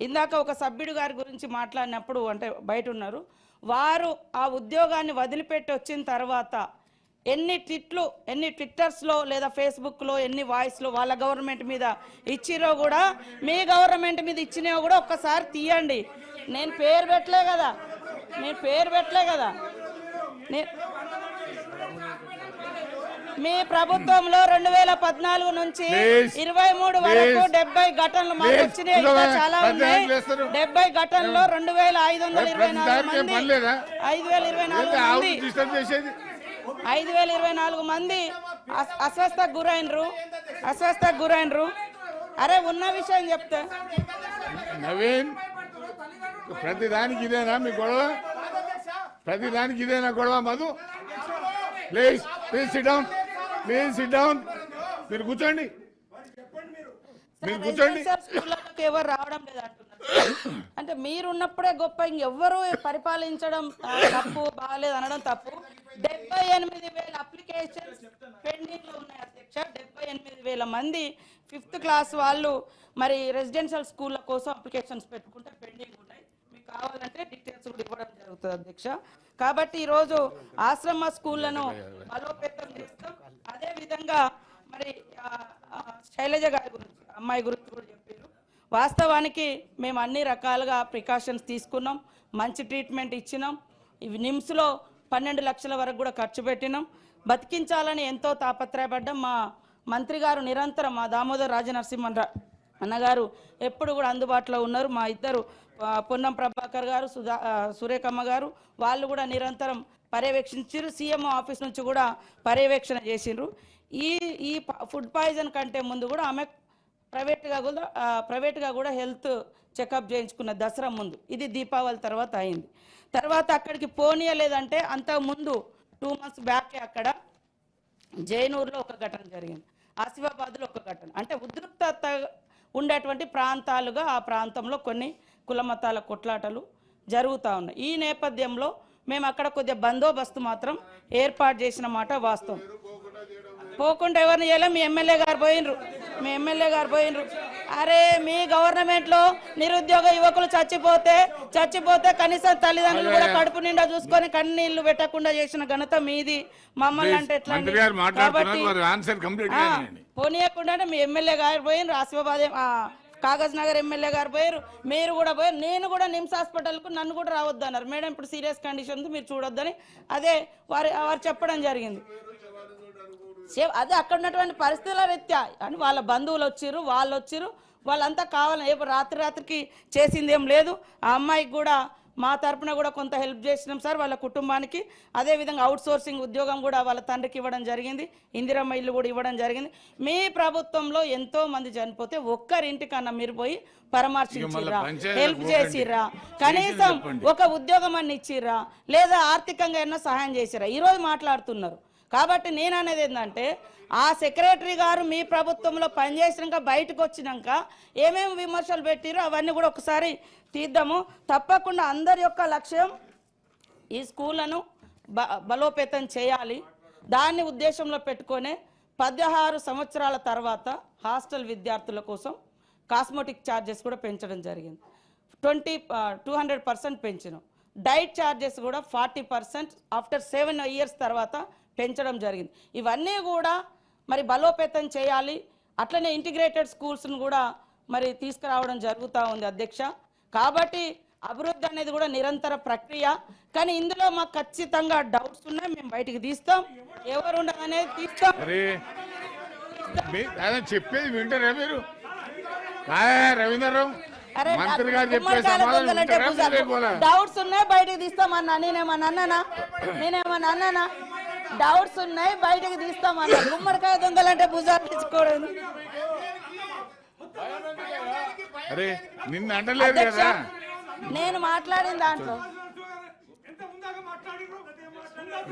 ఇందాక ఒక సభ్యుడు గారి గురించి మాట్లాడినప్పుడు అంటే బయట ఉన్నారు వారు ఆ ఉద్యోగాన్ని వదిలిపెట్టి వచ్చిన తర్వాత ఎన్ని ట్విట్లు ఎన్ని ట్విట్టర్స్లో లేదా ఫేస్బుక్లో ఎన్ని వాయిస్లో వాళ్ళ గవర్నమెంట్ మీద ఇచ్చిరో కూడా మీ గవర్నమెంట్ మీద ఇచ్చినో కూడా ఒక్కసారి తీయండి. నేను పేరు పెట్టలే కదా. నేను పేరు పెట్టలే కదా. నేను మీ ప్రభుత్వంలో రెండు వేల పద్నాలుగు నుంచి. ఇరవై మూడు వరకు. డెబ్బై ఘటనలు మాకు Please. వచ్చినాయి ఇంకా ఇదిగో చాలా ఉన్నాయి. డెబ్బై ఘటనలో రెండు వేల ఐదు వందల ఇరవై నాలుగు మంది? ఐదు వేల ఇరవై నాలుగు మంది ఐదు వేల ఇరవై నాలుగు మంది అస్- అస్వస్థకు గురైనరు అస్వస్థకు గురైనరు అరే ఉన్న విషయం చెప్తే నవీన్ ప్రతి దానికి ఇదేనా మీ గొడవ ప్రతి దానికి ఇదేనా గొడవ Madhu please please sit down please sit down మీరు కూర్చోండి. మీరు కూర్చోండి. ఎవరు రావడం అంటే మీరు ఉన్నప్పుడే గొప్ప ఇంకెవ్వరు పరిపాలించడం తప్పు బాగాలేదు అనడం తప్పు. డెబ్బై ఎనిమిది వేల అప్లికేషన్స్ పెండింగ్లో ఉన్నాయి అధ్యక్ష. డెబ్బై ఎనిమిది వేల మంది ఫిఫ్త్ క్లాస్ వాళ్ళు మరి రెసిడెన్షియల్ స్కూళ్ళ కోసం అప్లికేషన్స్ పెట్టుకుంటే పెండింగ్ ఉన్నాయి. మీకు కావాలంటే డీటెయిల్స్ కూడా ఇవ్వడం జరుగుతుంది అధ్యక్ష. కాబట్టి ఈరోజు ఆశ్రమ స్కూళ్ళను బలోపేతం చేస్తాం ఇంకా మరి శైలజ గారి గురించి అమ్మాయి గురించి కూడా చెప్పారు వాస్తవానికి మేము అన్ని రకాలుగా ప్రికాషన్స్ తీసుకున్నాం మంచి ట్రీట్మెంట్ ఇచ్చినాం. ఇవి నిమ్స్లో పన్నెండు లక్షల వరకు కూడా ఖర్చు పెట్టినాం. బతికించాలని ఎంతో తాపత్రయపడ్డాం మా మంత్రి గారు నిరంతరం మా దామోదర్ రాజనరసింహన్ అన్నగారు ఎప్పుడు కూడా అందుబాటులో ఉన్నారు. మా ఇద్దరు పొన్నం ప్రభాకర్ గారు సుధా సురేఖమ్మ గారు వాళ్ళు కూడా నిరంతరం పర్యవేక్షించారు సీఎం ఆఫీస్ నుంచి కూడా పర్యవేక్షణ చేసిండ్రు. ఈ ఈ ప- ఫుడ్ పాయిజన్ కంటే ముందు కూడా ఆమె ప్రైవేట్గా కూడా ప్రైవేట్గా కూడా హెల్త్ చెకప్ చేయించుకున్న దసరా ముందు. ఇది దీపావళి తర్వాత అయింది. తర్వాత అక్కడికి పోనీయలేదంటే అంతకు ముందు టూ మంత్స్ బ్యాకే అక్కడ జైనూరులో ఒక ఘటన జరిగింది. ఆసిఫాబాద్లో ఒక ఘటన. అంటే ఉద్రిక్తత ఉండేటువంటి ప్రాంతాలుగా ఆ ప్రాంతంలో కొన్ని కులమతాల కొట్లాటలు జరుగుతూ ఉన్నాయి. ఈ నేపథ్యంలో మేము అక్కడ కొద్దిగా బందోబస్తు మాత్రం ఏర్పాటు చేసిన మాట వాస్తవం. పోకుండా ఎవరిని చేయలే మీ ఎమ్మెల్యే గారు పోయినరు మీ ఎమ్మెల్యే గారు పోయినరు అరే మీ గవర్నమెంట్లో నిరుద్యోగ యువకులు చచ్చిపోతే చచ్చిపోతే కనీసం తల్లిదండ్రులు కూడా కడుపు నిండా చూసుకొని కన్నీళ్ళు పెట్టకుండా చేసిన ఘనత మీది. మమ్మల్ని అంటే ఎట్లా పోనీయకుండానే మీ ఎమ్మెల్యే గారు పోయినరు ఆసిఫాబాద్ కాగజ్ నగర్ ఎమ్మెల్యే గారు పోయారు మీరు కూడా పోయారు నేను కూడా నిమ్స్ హాస్పిటల్కు నన్ను కూడా రావద్దు అన్నారు మేడం ఇప్పుడు సీరియస్ కండిషన్ మీరు చూడొద్దని. అదే వారి వారు చెప్పడం జరిగింది. అదే అక్కడ ఉన్నటువంటి పరిస్థితుల రీత్యా. అని వాళ్ళ బంధువులు వచ్చిర్రు వాళ్ళు వచ్చిర్రు. వాళ్ళంతా కావాలని ఏ రాత్రి రాత్రికి చేసింది ఏం లేదు. ఆ అమ్మాయికి కూడా మా తరపున కూడా కొంత హెల్ప్ చేసినాం సార్ వాళ్ళ కుటుంబానికి. అదేవిధంగా అవుట్ సోర్సింగ్ ఉద్యోగం కూడా వాళ్ళ తండ్రికి ఇవ్వడం జరిగింది. ఇందిరమ్మ ఇల్లు కూడా ఇవ్వడం జరిగింది. మీ ప్రభుత్వంలో ఎంతో మంది చనిపోతే ఒక్కరింటికన్నా మీరు పోయి పరామర్శించిర్రా హెల్ప్. చేసిర్రా కనీసం. ఒక ఉద్యోగం అని ఇచ్చిర్రా లేదా ఆర్థికంగా ఎన్నో సహాయం చేసిర్రా? ఈరోజు మాట్లాడుతున్నారు. కాబట్టి నేను అనేది ఏంటంటే ఆ సెక్రటరీ గారు మీ ప్రభుత్వంలో పనిచేసినాక బయటకు వచ్చినాక ఏమేమి విమర్శలు పెట్టిరో అవన్నీ కూడా ఒకసారి తీద్దాము. తప్పకుండా అందరి యొక్క లక్ష్యం ఈ స్కూళ్ళను బ బలోపేతం చేయాలి. దాన్ని ఉద్దేశంలో పెట్టుకొని పదహారు సంవత్సరాల తర్వాత హాస్టల్ విద్యార్థుల కోసం కాస్మోటిక్ ఛార్జెస్ కూడా పెంచడం జరిగింది. ట్వంటీ టూ హండ్రెడ్ పర్సెంట్ పెంచినాం. డైట్ ఛార్జెస్ కూడా forty percent after seven years తర్వాత పెంచడం జరిగింది. ఇవన్నీ కూడా మరి బలోపేతం చేయాలి. అట్లనే ఇంటిగ్రేటెడ్ స్కూల్స్ను కూడా మరి తీసుకురావడం జరుగుతూ ఉంది అధ్యక్ష. కాబట్టి అభివృద్ధి అనేది కూడా నిరంతర ప్రక్రియ. కానీ ఇందులో మాకు ఖచ్చితంగా డౌట్స్ ఉన్నాయి. మేము బయటికి తీస్తాం. ఎవరు ఉండదనేది తీస్తాం. చెప్పేది వింటారా మీరు? రవీంద్రరావు? డౌట్స్ ఉన్నాయి బయటికి తీస్తామన్నా నేనేమన్నా అన్నానా? నేనేమన్నా అన్నానా? డౌట్స్ ఉన్నాయి బయటికి తీస్తామన్నా గుమ్మడికాయ దొంగలంటే భుజాలు తెచ్చుకోవడం అరే నిన్ను అంటలేదు అధ్యక్ష కదా? నేను మాట్లాడిన దాంట్లో.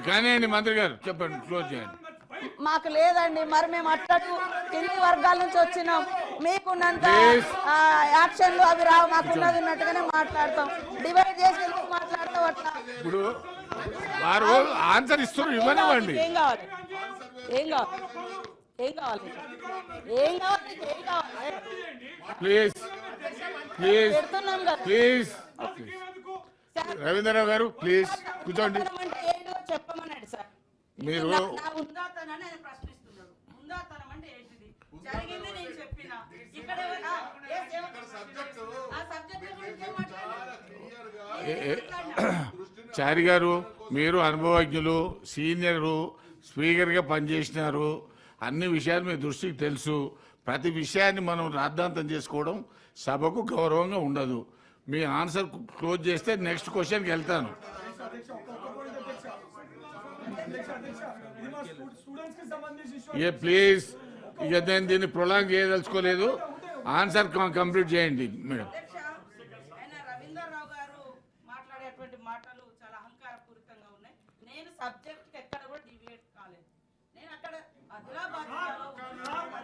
కానీ మంత్రి గారు చెప్పండి క్లోజ్ చేయండి. మాకు లేదండి మరి మేము అట్టకు కింది వర్గాల నుంచి వచ్చినాం. మీకున్నంత యాక్షన్లు అవి రావు మాకున్నది ఉన్నట్టుగానే మాట్లాడతాం. డివైడ్ చేసి ఎందుకు మాట్లాడతాం అట్లా? వారు ఆన్సర్ ఇస్తున్నారు ఇవ్వనివ్వండి ఏం కావాలి ఏం కావాలి ఏం కావాలి ఏం కావాలి నీకు? ఏం కావాలి ప్లీజ్ ప్లీజ్ పెడుతున్నాం కదా ప్లీజ్ రవీంద్రరావు గారు ప్లీజ్ కూర్చోండి చెప్పమన్నాడు సార్ మీరు చారి గారు మీరు అనుభవజ్ఞులు సీనియరు స్పీకర్గా పనిచేసినారు. అన్ని విషయాలు మీ దృష్టికి తెలుసు. ప్రతి విషయాన్ని మనం రాద్ధాంతం చేసుకోవడం సభకు గౌరవంగా ఉండదు. మీ ఆన్సర్ క్లోజ్ చేస్తే నెక్స్ట్ క్వశ్చన్కి వెళ్తాను. ఏ ప్లీజ్ ఇక నేను దీన్ని ప్రొలాంగ్ చేయదలుచుకోలేదు. ఆన్సర్ కంప్లీట్ చేయండి మేడం అధ్యక్ష, ఆయన రవీందర్రావు గారు మాట్లాడేటువంటి మాటలు చాలా అహంకారపూరితంగా ఉన్నాయి నేను సబ్జెక్ట్ ఎక్కడ కూడా డివియేట్ కాలేదు నేను అక్కడ ఆదిలాబాద్ జిల్లాలో ప్లీజ్ అనుమానం ఉందా? నా- నా పేరు తీశారు కాబట్టి మాట్లాడు అనుమానం ఉందా? అరే నీ శిస్తా అప్పుడు అధికారంలో మీరే తీస్తామంటున్నాం మాకు డౌట్స్ ఉన్నాయి అవి కూడా బయటకు తీస్తామని చెప్పినాం మీరు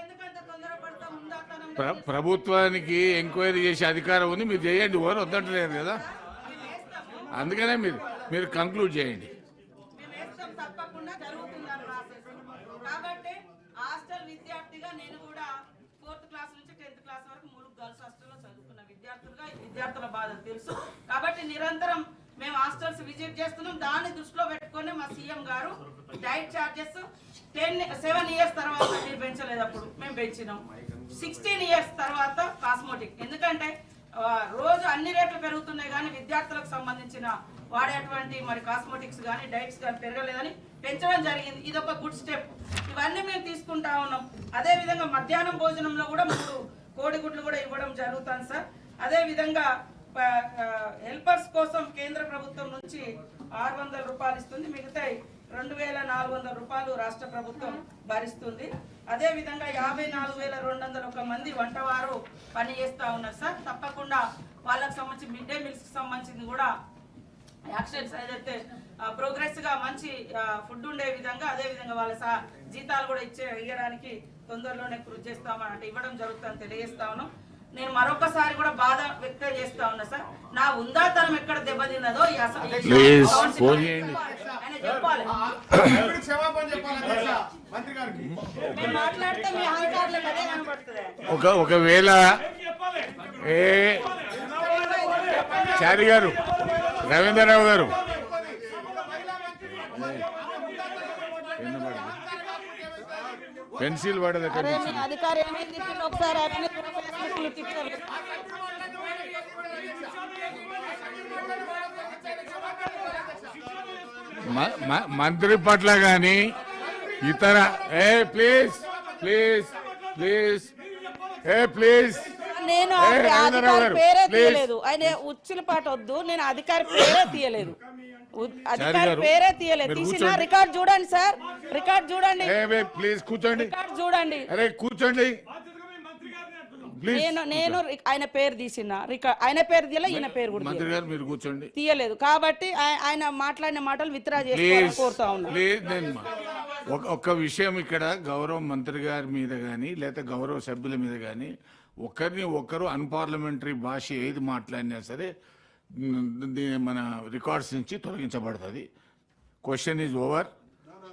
ఎందుకంత తొందరపడతా ఉందాతనం ప్ర- ప్రభుత్వానికి ఎంక్వైరీ చేసే అధికారం ఉంది మీరు చేయండి ఎవరు వద్దంటలేరు కదా? అందుకనే మీరు మీరు కంక్లూడ్ చేయండి మేము వేస్తాం తప్పకుండా జరుగుతుందని రాసేసి కాబట్టి హాస్టల్ విద్యార్థిగా నేను కూడా ఫోర్త్ క్లాస్ నుంచి టెన్త్ క్లాస్ వరకు మూడు గర్ల్స్ హాస్టల్లో చదువుకున్న విద్యార్థులుగా విద్యార్థుల బాధ తెలుసు. కాబట్టి నిరంతరం మేము హాస్టల్స్ విజిట్ చేస్తున్నాం. దాన్ని దృష్టిలో పెట్టుకొని మా సీఎం గారు diet charges ten seven years తర్వాత మీరు పెంచలేదు అప్పుడు మేము పెంచినాం. సిక్స్టీన్ ఇయర్స్ తర్వాత కాస్మోటిక్. ఎందుకంటే రోజు అన్ని రేట్లు పెరుగుతున్నాయి కానీ విద్యార్థులకు సంబంధించిన వాడేటువంటి మరి కాస్మోటిక్స్ కానీ డైట్స్ కానీ పెరగలేదని పెంచడం జరిగింది. ఇది ఒక గుడ్ స్టెప్ ఇవన్నీ మేము తీసుకుంటా ఉన్నాం. అదే విధంగా మధ్యాహ్నం భోజనంలో కూడా మూడు కోడిగుడ్లు కూడా ఇవ్వడం జరుగుతుంది సార్. అదేవిధంగా హెల్పర్స్ కోసం కేంద్ర ప్రభుత్వం నుంచి ఆరు వందల రూపాయలు ఇస్తుంది. మిగతా రెండు వేల నాలుగు వందల రూపాయలు రాష్ట్ర ప్రభుత్వం భరిస్తుంది. అదే విధంగా యాభై నాలుగు వేల రెండు వందల ఒక మంది వంటవారు పనిచేస్తూ ఉన్నారు సార్. తప్పకుండా వాళ్ళకి సంబంధించి మిడ్ డే మీల్స్కి సంబంధించింది కూడా యాక్షన్స్ ఏదైతే ప్రోగ్రెస్గా మంచి ఫుడ్ ఉండే విధంగా అదే విధంగా వాళ్ళ సా జీతాలు కూడా ఇచ్చే ఇవ్వడానికి తొందరలోనే కృషి చేస్తామని అంటే ఇవ్వడం జరుగుతుందని తెలియజేస్తా ఉన్నాం. నేను మరొకసారి కూడా బాధ వ్యక్తం చేస్తా ఉన్నా సార్. నా ఉందాతనం ఎక్కడ దెబ్బతిన్నదో ఒక ఒకవేళ ఏ చారి గారు రవీంద్రరావు గారు పెన్సిల్ పడదు అరే మీ అధికారి ఏమైంది తిట్టిండు ఒకసారి ఆయన ఫేస్బుక్లో మ- మంత్రి పట్ల గాని ఇతర ఏ ప్లీజ్ ప్లీజ్ ప్లీజ్ ఏ ప్లీజ్. నేను అధికారి పేరే. తీయలేదు. ఆయన ఉచ్చుల పాట వద్దు నేను అధికారి పేరే తీయలేదు. అధికారి పేరే తీయలేదు. తీసిన. రికార్డ్ చూడండి సార్. రికార్డ్ చూడండి. ప్లీజ్ కూర్చోండి. రికార్డ్ చూడండి. అరే కూర్చోండి. నేను నేను ఆయన పేరు తీసిన ఆయన పేరు తీయలే ఈయన పేరు కూడా మంత్రి. గారు మీరు కూర్చోండి. తీయలేదు. కాబట్టి ఆయ- ఆయన మాట్లాడిన మాటలు ప్లీజ్ చేసుకోవాలని కోరుతా ఒక ఒక్క విషయం ఇక్కడ గౌరవ మంత్రి గారి మీద కానీ లేదా గౌరవ సభ్యుల మీద కానీ ఒకరిని ఒకరు అన్పార్లమెంటరీ భాష ఏది మాట్లాడినా సరే దీ- మన రికార్డ్స్ నుంచి తొలగించబడుతుంది. Question is over